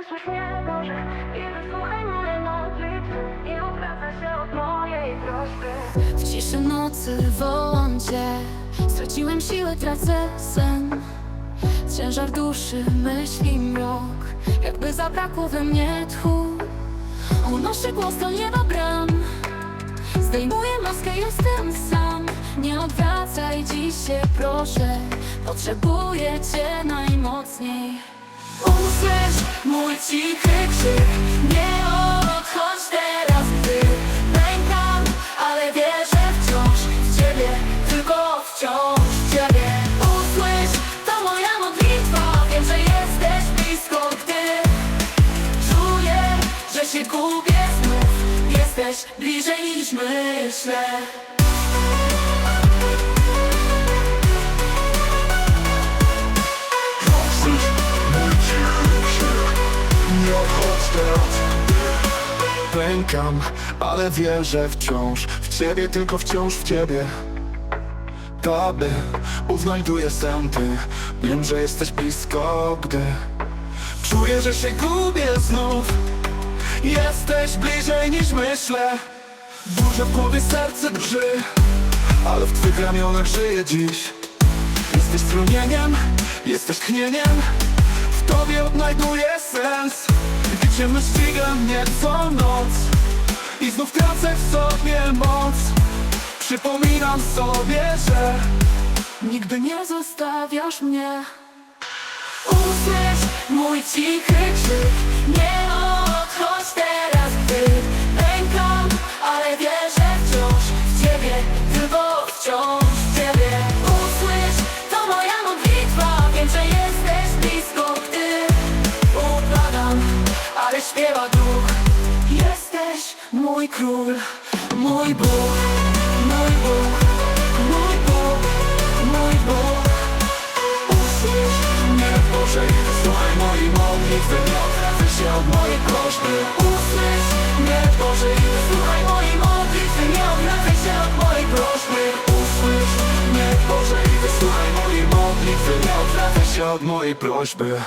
Usłysz mnie Boże i wysłuchaj moje modlitwy I odwracaj się od mojej prośby. W ciszy nocy wołam Cię Straciłem siłę, tracę sen. Ciężar duszy, myśli mrok Jakby zabrakło we mnie tchu. Unoszę głos do nieba bram. Zdejmuję maskę, jestem sam. Nie odwracaj dziś się, proszę. Potrzebuję Cię najmocniej Usłysz mój cichy krzyk. Nie odchodź teraz, gdy pękam Ale wierzę wciąż w Ciebie Tylko wciąż w Ciebie. Usłysz, to moja modlitwa. Wiem, że jesteś blisko, że się gubię znów. Jesteś bliżej niż myślę Nie Pękam, ale wierzę wciąż W Ciebie, tylko wciąż w Ciebie. Tobie uznajduję sęty Wiem, że jesteś blisko, gdy Czuję, że się gubię znów. Jesteś bliżej niż myślę. Duże w głowie serce drży Ale w Twych ramionach żyję dziś. Jesteś strumieniem, jesteś tchnieniem W Tobie odnajduję sens. Gdy ciemność ściga mnie co noc I znów tracę w sobie moc. Przypominam sobie, że Nigdy nie zostawiasz mnie. Usłysz mój cichy krzyk Duch Jesteś mój król, mój Bóg Mój Bóg, mój Bóg, mój Bóg. Usłysz mnie Boże i wysłuchaj mojej modlitwy. Nie odwracaj się od mojej prośby. Usłysz mnie Boże i wysłuchaj mojej modlitwy. Nie odwracaj się od mojej prośby. Usłysz mnie Boże wysłuchaj mojej modlitwy. Nie odwracaj się od mojej prośby